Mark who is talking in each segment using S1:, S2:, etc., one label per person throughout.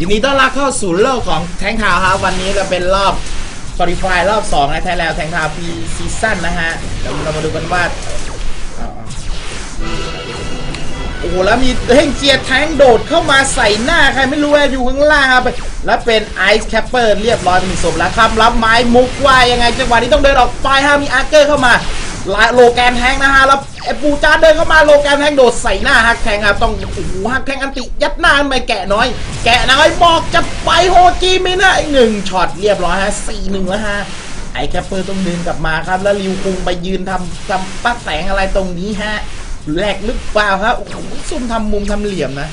S1: ยินดีต้อนรับเข้าสู่โลกของแทงทาวครับวันนี้ก็เป็นรอบคอลี่ฟายรอบ2ในไทยแลนด์แทงทาวพีซีซั่นนะฮะเดี๋ยวเรามาดูกันว่าโอ้โหแล้วมีเฮงเจียแทงโดดเข้ามาใส่หน้าใครไม่รู้อะอยู่ข้างล่างครับแล้วเป็นไอซ์แคปเปอร์เรียบร้อยเป็นศพแล้วครับรับไม้มุกว่ายังไงจังหวะนี้ต้องเดินออกไปฮะมีอาร์เกอร์เข้ามา ลาโลแกนแทงนะฮะแล้วไอ้ปูจ้าเดินเข้ามาโลแกนแทงโดดใส่หน้าฮักแทงครับต้องโอ้โหฮักแทงอันติยัดหน้าไปแกะน้อย แกะน้อยบอกจะไปโฮจิมินะอีกหนึ่งช็อตเรียบร้อยฮะสี่หนึ่งแล้วฮะไอ้แคปเปอร์ต้องเดินกลับมาครับ แล้วริวคุงไปยืนทำทำปักแสงอะไรตรงนี้ฮะแหลกหรือเปล่าครับโอ้โหซุ่มทำมุมทำเหลี่ยมนะ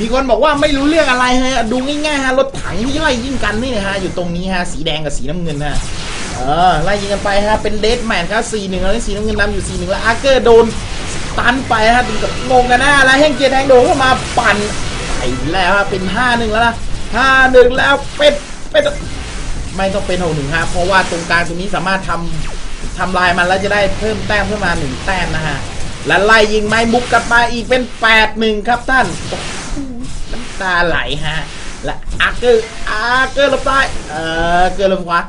S1: มีคนบอกว่าไม่รู้เรื่องอะไรฮะ ดูง่ายๆฮะรถถังที่ไล่ยิ่งกันนี่นะฮะอยู่ตรงนี้ฮะสีแดงกับสีน้ำเงินฮะ เออไล่ยิงกันไปฮะเป็นเดดแมนครับสี่หนึ่งแล้วสีน้ำเงินนำอยู่สี่หนึ่งแล้วอาร์เกอร์โดนตันไปฮะถึงกับงงกันหน้าแล้วเฮงเกียร์แทงโดนเข้ามาปั่นไปแล้วฮะเป็นห้าหนึ่งแล้วนะห้าหนึ่งแล้วเป็นเป็นไม่ต้องเป็นหกหนึ่งฮะเพราะว่าตรงกลางตรงนี้สามารถทำทำลายมันแล้วจะได้เพิ่มแต้มขึ้นมมาหนึ่งแต้มนะฮะและไล่ยิงไม้มุกกลับมาอีกเป็นแปดหนึ่งครับท่านน้ำตาไหลฮะและอาร์เกอร์อาร์เกอร์ลบใต้เออเกอร์ลบขวา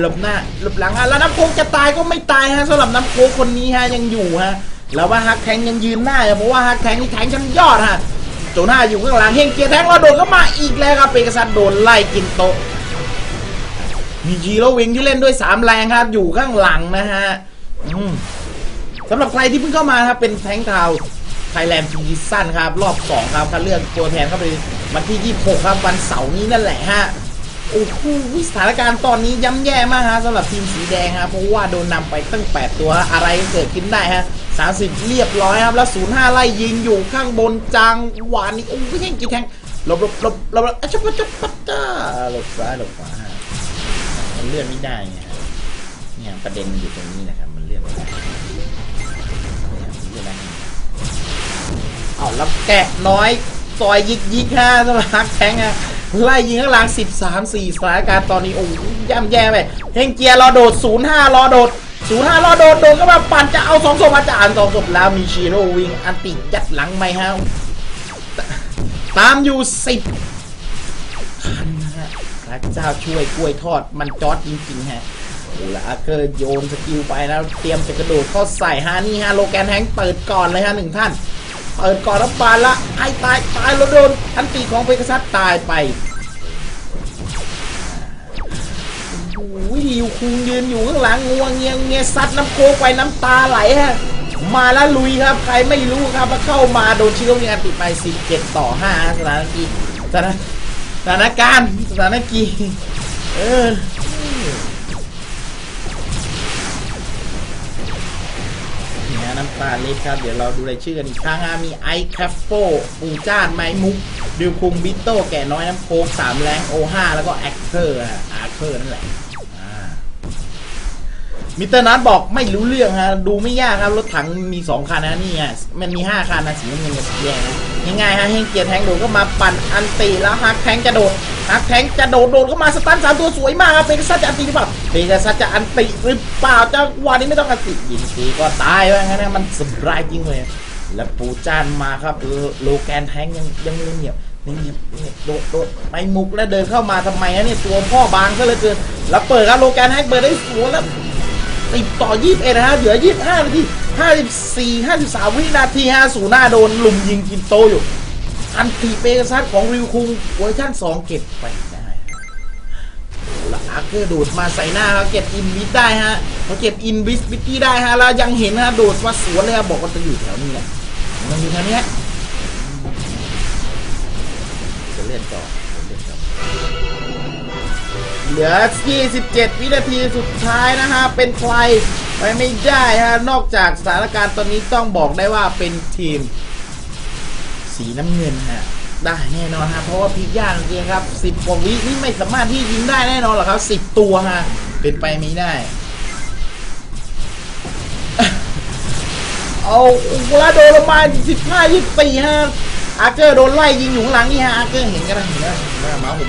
S1: หลบหน้าหลบหลังฮะแล้วน้ำโค้งจะตายก็ไม่ตายฮะสำหรับน้ำโค้งคนนี้ฮะยังอยู่ฮะแล้วว่าฮักแทงยังยืนหน้าอยู่เพราะว่าฮักแทงนี่แทงชั้นยอดฮะโจหน้าอยู่ข้างหลังเฮงเกียร์แทงเราโดนก็มาอีกแล้วครับเปกซัสโดนไล่กินโตมีจีโร่วิงที่เล่นด้วยสามแรงครับอยู่ข้างหลังนะฮะสำหรับใครที่เพิ่งเข้ามาครับเป็นแทงเทาไทยแลนด์พีสั้นครับ รอบ 2 ครับคัดเลือกตัวแทนเข้าไปวันที่ 26 ครับ วันเสาร์นี้นั่นแหละฮะ โอ้โหสถานการณ์ตอนนี้ย่ำแย่มากฮะสำหรับทีมสีแดงฮะเพราะว่าโดนนำไปตั้ง 8 ตัวอะไรเกิดขึ้นได้ฮะ30 เรียบร้อยครับแล้ว05ไล่ยิงอยู่ข้างบนจังหวานนี่โอ้ยแข่งกี่แทงหลบหลบหลบหลบอะชับชับชับจ้าหลบซ้ายหลบขวามันเลื่อนไม่ได้ไงฮะเนี่ยประเด็นอยู่ตรงนี้นะครับมันเลื่อนไม่ได้เอาแล้วแกะน้อยซอยยิกยิกห้าสำหรับแทงอะ ไล่ยิงข้างหลัง 13 4สถานการณ์ตอนนี้โอ้ยย่ำแย่ไปเฮงเกียร์รอโดด 05 รอโดด 05 รอโดด โดดก็มาปั่นจะเอาสองศพมาจะอ่านสองศพแล้วมีชีโร่วิงอันติจัดหลังไหมฮะตามอยู่ 10คันนะฮะพระเจ้าช่วยกล้วยทอดมันจอดจริงๆฮะโอ้ละอาเกอร์โยนสกิลไปแล้วเตรียมจะกระโดดเข้าใส่ฮะนี่ฮะโลแกนแฮงเปิดก่อนเลยฮะหนึ่งท่าน เปิดก่อนแล้วปาละไอ้ตายตายแล้วโดนอันตีของเพกซัสตายไปโอ้ยลิวคุงยืนอยู่ข้างหลังงัวเงียงเงียซัดน้ำโคกไปน้ำตาไหลฮะมาแล้วลุยครับ ใครไม่รู้ครับมาเข้ามาโดนชิโร่วิงอันติดไป 17 ต่อ 5 สถานการณ์สถานสถานการณ์สถานกีเออ นี่ฮะน้ำตาเล็กครับ เดี๋ยวเราดูรายชื่อกันอีกครั้งมีไอแคปโปปูจ้านไม้มุกดิวคุงบิโต้แก่น้อยน้ำโคกสามแรงโอห้าแล้วก็แอคเทอร์ฮะอาร์เทอร์นั่นแหละ มิสเตอร์นัทบอกไม่รู้เรื่องฮะดูไม่ยากครับรถถังมี 2 คันนะนี่ฮะมันมี 5 คันนะสีน้ำเงินกับสีแดงนะง่ายๆฮะเฮงเกียร์แทงโดดก็มาปั่นอันตีแล้วฮักแทงจะโดดฮักแทงจะโดดโดดเข้ามาสตันสามตัวสวยมากครับเปกาซัจะอันตีหรือเปล่าเปกาซัจะอันตีหรือเปล่าจังหวะนี้ไม่ต้องอันติยิงทีก็ตายว่างั้นนะมันสบายจริงเลย แล้วปูจานมาครับโลโลแกนแทงยังยังเงียบเงียบเงียบโดดโดดไปมุกแล้วเดินเข้ามาทำไมฮะเนี่ยตัวพ่อบางซะเหลือเกินแล้วเปิดครับโลแกนแฮกเปิดได้สวยแล้ว ติดต่อ 21 นะฮะ เหลือ 25 นาที 54 53 วินาทีฮะสูหน้าโดนลุมยิงกินโตอยู่ อันติเปกซัสของริวคุงเวอร์ชัน2 เก็บไปได้แล้วอาร์เกอร์โดดมาใส่หน้าเขาเก็บอินวิสได้ฮะเขาเก็บอินวิสวิกกี้ได้ฮะ แล้วยังเห็นฮะ โดดมาสวนเลยฮะบอกว่าจะอยู่แถวนี้แหละมันอยู่แถวนี้จะเล่นต่อจะเล่นต่อ เหลือ 27 วินาทีสุดท้ายนะฮะ เป็นใครไปไม่ได้ฮะ นอกจากสถานการณ์ตอนนี้ต้องบอกได้ว่าเป็นทีม สีน้ำเงินฮะ ได้แน่นอนฮะ เพราะว่าพิกยากจริงครับ 10กว่าวินี่ไม่สามารถที่ยิงได้แน่นอนหรอครับ 10 ตัวฮะ เป็นไปไม่ได้ เอาแล้วโดนลงมา15 24ฮะอาร์เกอร์โดนไล่ยิงอยู่ข้างหลังนี่ฮะอาร์เกอร์เห็นกันนะเห็นกันนะมาผม